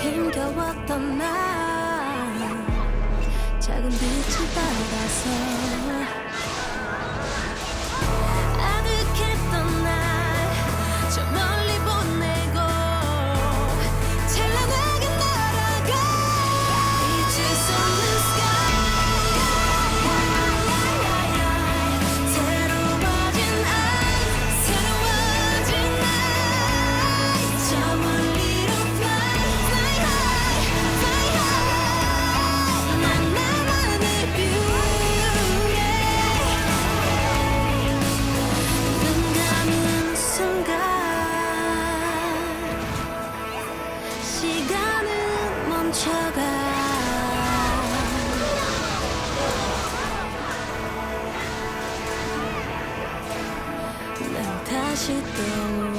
힘겨웠던 날. 작은 빛을 받아서 멈춰가. 난 다시 떠올라.